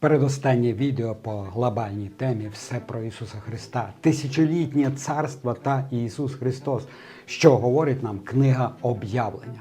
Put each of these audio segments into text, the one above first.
Передостаннє відео по глобальній темі все про Ісуса Христа, тисячолітнє царство та Ісус Христос, що говорить нам книга об'явлення.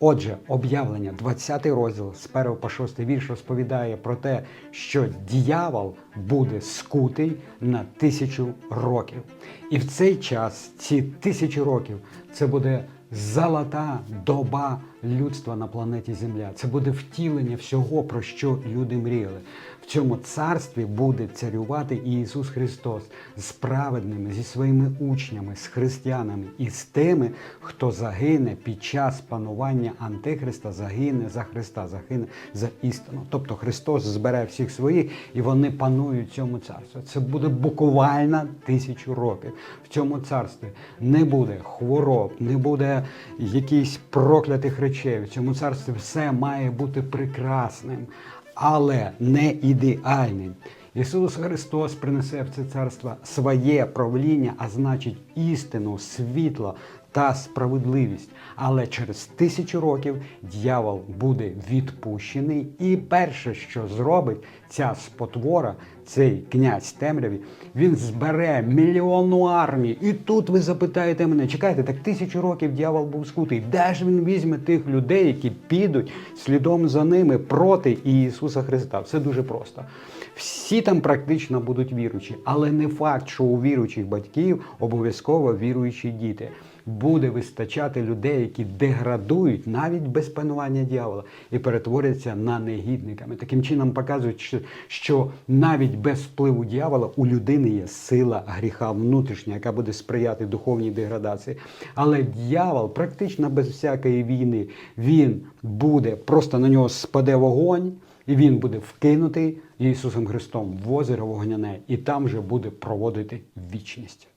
Отже, об'явлення, 20 розділ з 1 по 6 вірш розповідає про те, що діявол буде скутий на тисячу років. І в цей час, ці тисячі років, це буде золота доба людства на планеті Земля. Це буде втілення всього, про що люди мріяли. В цьому царстві буде царювати Ісус Христос з праведними, зі своїми учнями, з християнами і з тими, хто загине під час панування Антихриста, загине за Христа, загине за істину. Тобто Христос збере всіх своїх і вони панують цьому царстві. Це буде буквально тисячу років. В цьому царстві не буде хвороб, не буде якихось проклятих речей. В цьому царстві все має бути прекрасним, але не ідеальним. Ісус Христос принесе в це царство своє правління, а значить істину, світло та справедливість. Але через тисячу років дьявол буде відпущений, і перше, що зробить ця спотвора, цей князь темряві, він збере мільйонну армію. І тут ви запитаєте мене, чекайте, так тисячу років дьявол був скутий. Де ж він візьме тих людей, які підуть слідом за ними проти Ісуса Христа? Все дуже просто. Всі там практично будуть віруючі, але не факт, що у віруючих батьків обов'язково віруючі діти. Буде вистачати людей, які деградують навіть без панування дьявола і перетворяться на негідниками. Таким чином показують, що, навіть без впливу дьявола у людини є сила гріха внутрішня, яка буде сприяти духовній деградації. Але дьявол практично без всякої війни він буде просто на нього спаде вогонь. І він буде вкинутий Ісусом Христом в озеро вогняне, і там же буде проводити вічність.